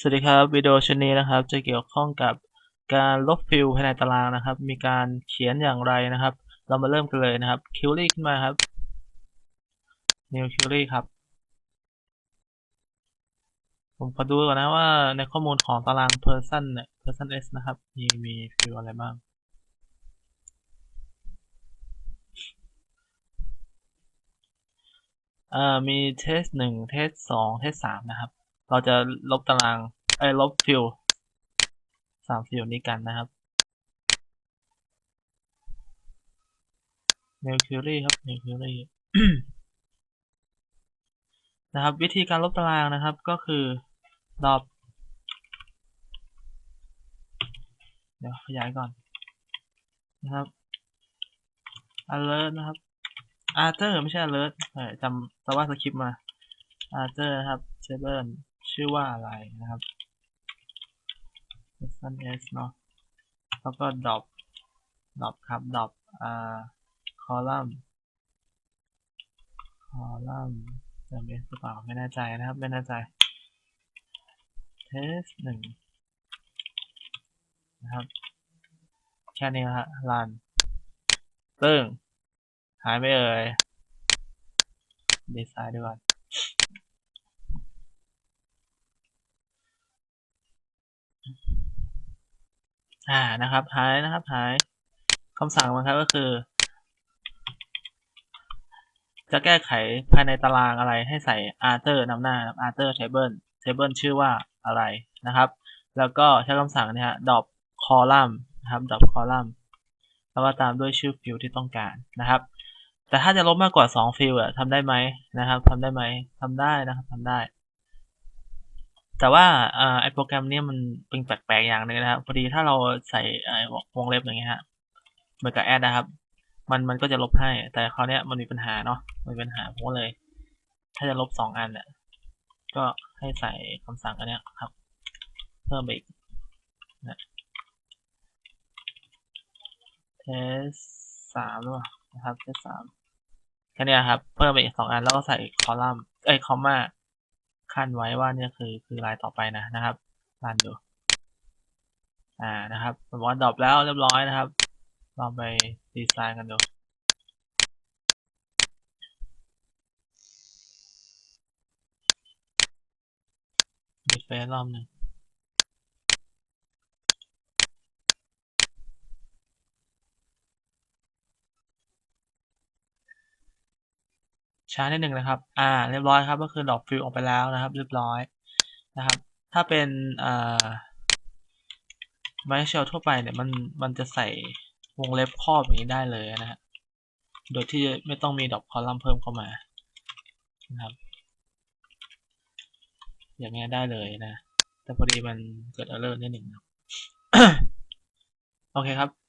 สวัสดีครับวิดีโอชุดนี้นะครับ จะเกี่ยวข้องกับการลบฟิลภายในตารางนะครับ มีการเขียนอย่างไรนะครับ เรามาเริ่มกันเลยนะครับคิวรี่ขึ้นมาครับ new query ครับ ผมขอดูก่อนนะว่าในข้อมูลของตาราง person เนี่ย person s นะครับ มีมีฟิลอะไรบ้างอ่อมีเทสหนึ่งเทสสองเทสสามนะครับ เราจะลบตารางเอ้ลบฟิลสามฟิลนี้กันนะครับ new query ครับ new query นะครับ วิธีการลบตารางนะครับก็คือดอบเดี๋ยวขยายก่อนนะครับ alert นะครับ arter ไม่ใช่ alert เออจำจำว่าสคริปต์มา arter นะครับ table ชื่อว่าอะไรนะครับ person s เนาะแล้วก็ drop drop ครับ drop อ่า column column เติม s หรือเปล่าไม่แน่ใจนะครับ ไม่แน่ใจ test หนึ่งนะครับ แค่นี้นะฮะ run ซึ่งหายไปเอ่ยดีไซน์ด้วย อ่านะครับหายนะครับหายคำสั่งมันครับก็คือ จะแก้ไขภายในตารางอะไรให้ใส่ arter นำหน้า arter table table ชื่อว่าอะไรนะครับ แล้วก็ใช้คำสั่งเนี่ยฮะ drop column นะครับ drop column แล้วก็ตามด้วยชื่อฟิลที่ต้องการนะครับ แต่ถ้าจะลบมากกว่า 2 ฟิลอะทำได้ไหมนะครับทำได้ไหมทำได้นะครับทำได้ แต่ว่าไอโปรแกรมนี้มันเป็นแปลกๆอย่างหนึ่งนะครับ พอดีถ้าเราใส่วงเล็บอย่างเงี้ยฮะเหมือนกับแอดนะครับ มันมันก็จะลบให้ แต่คราวนี้มันมีปัญหาเนาะมันมีปัญหาผมก็เลย ถ้าจะลบสองอันเนี่ยก็ให้ใส่คำสั่งอันเนี้ยครับ เพิ่มไปอีกนะ test สามหรือเปล่านะครับ test สามแค่นี้ครับ เพิ่มไปอีกสองอันแล้วก็ใส่คอลัมน์เอ้คอมมา ขั้นไว้ว่าเนี่ยคือคือลายต่อไปนะนะครับรันดูอ่านะครับสมมติว่าดรอปแล้วเรียบร้อยนะครับลองไปดีไซน์กันดูดีเฟซรอบหนึ่ง ช้านิดหนึ่งนะครับ อ่า เรียบร้อยครับ ก็คือดรอปฟิลออกไปแล้วนะครับ เรียบร้อยนะครับ ถ้าเป็นอ่าไมเชลทั่วไปเนี่ยมันมันจะใส่วงเล็บครอบอย่างนี้ได้เลยนะฮะโดยที่ไม่ต้องมีดรอปคอลัมน์เพิ่มเข้ามานะครับ อย่างเงี้ยได้เลยนะ แต่พอดีมันเกิด error นิดหนึ่งนะโอเคครับ